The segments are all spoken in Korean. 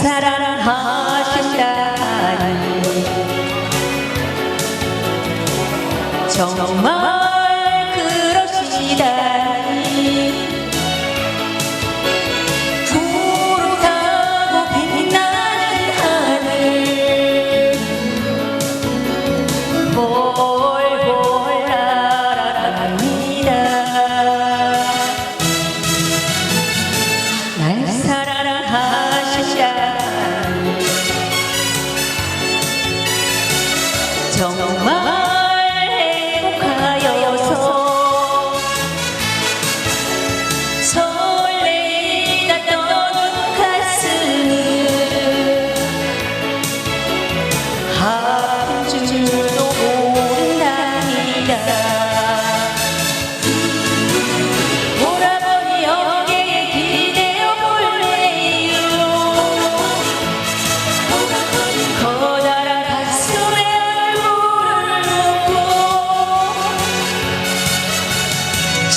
사랑하신다니. 정말 sống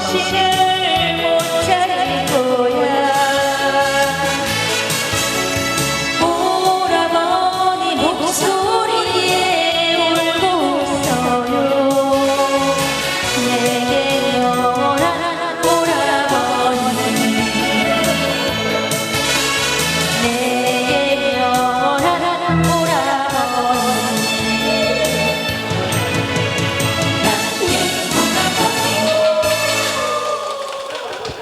谢谢